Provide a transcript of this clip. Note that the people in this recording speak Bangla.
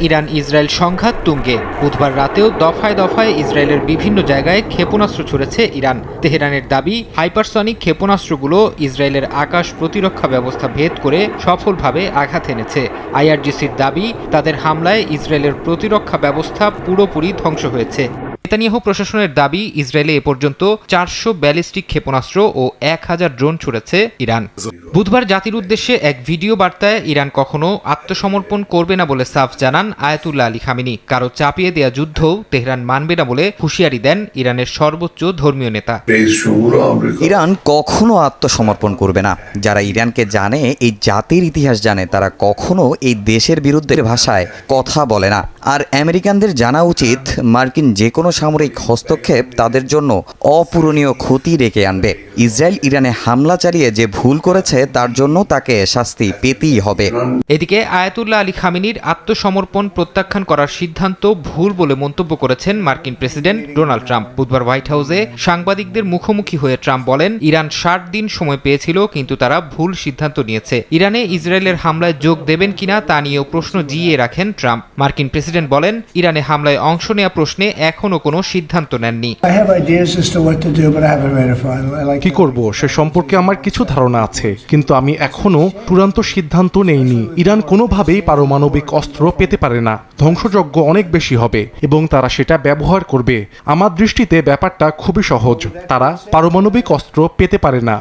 ইরান ইসরায়েল সংঘাত তুঙ্গে। বুধবার রাতেও দফায় দফায় ইসরায়েলের বিভিন্ন জায়গায় ক্ষেপণাস্ত্র ছুড়েছে ইরান। তেহরানের দাবি, হাইপারসনিক ক্ষেপণাস্ত্রগুলো ইসরায়েলের আকাশ প্রতিরক্ষা ব্যবস্থা ভেদ করে সফলভাবে আঘাত এনেছে। আইআরজিসির দাবি, তাদের হামলায় ইসরায়েলের প্রতিরক্ষা ব্যবস্থা পুরোপুরি ধ্বংস হয়েছে। নেতানিয়াহু প্রশাসনের দাবি, ইসরায়েলে এ পর্যন্ত চারশো ব্যালিস্টিক ক্ষেপণাস্ত্র ও এক হাজার ড্রোন ছুড়েছে ইরান। বুধবার জাতির উদ্দেশ্যে এক ভিডিও বার্তায় ইরান কখনো আত্মসমর্পণ করবে না বলে সাফ জানান আয়াতুল্লা আলী খামিনি। কারও চাপিয়ে দেয়া যুদ্ধও তেহরান মানবে না বলে হুঁশিয়ারি দেন ইরানের সর্বোচ্চ ধর্মীয় নেতা। ইরান কখনো আত্মসমর্পণ করবে না। যারা ইরানকে জানে, এই জাতির ইতিহাস জানে, তারা কখনো এই দেশের বিরুদ্ধে ভাষায় কথা বলে না। আর আমেরিকানদের জানা উচিত, মার্কিন যে কোনো সামরিক হস্তক্ষেপ তাদের জন্য অপূরণীয় ক্ষতি ডেকে আনবে। ইসরায়েল ইরানে হামলা চালিয়ে যে ভুল করেছে, তার জন্য তাকে শাস্তি পেতেই হবে। এদিকে আয়াতুল্লাহ আলী খামিনির আত্মসমর্পণ প্রত্যাখ্যান করার সিদ্ধান্ত ভুল বলে মন্তব্য করেছেন মার্কিন প্রেসিডেন্ট ডোনাল্ড ট্রাম্প। বুধবার হোয়াইট হাউসে সাংবাদিকদের মুখোমুখি হয়ে ট্রাম্প বলেন, ইরান ষাট দিন সময় পেয়েছিল, কিন্তু তারা ভুল সিদ্ধান্ত নিয়েছে। ইরানে ইসরায়েলের হামলায় যোগ দেবেন কিনা তা নিয়েও প্রশ্ন জিইয়ে রাখেন ট্রাম্প। মার্কিন প্রেসিডেন্ট বলেন, ইরানে হামলায় অংশ নেওয়া প্রশ্নে এখনও কোনো সিদ্ধান্ত নেননি। কি করব? সে সম্পর্কে আমার কিছু ধারণা আছে কিন্তু আমি এখনও চূড়ান্ত সিদ্ধান্ত নেইনি। ইরান কোনোভাবেই পারমাণবিক অস্ত্র পেতে পারে না। ধ্বংসযজ্ঞ অনেক বেশি হবে এবং তারা সেটা ব্যবহার করবে। আমার দৃষ্টিতে ব্যাপারটা খুবই সহজ। তারা পারমাণবিক অস্ত্র পেতে পারে না।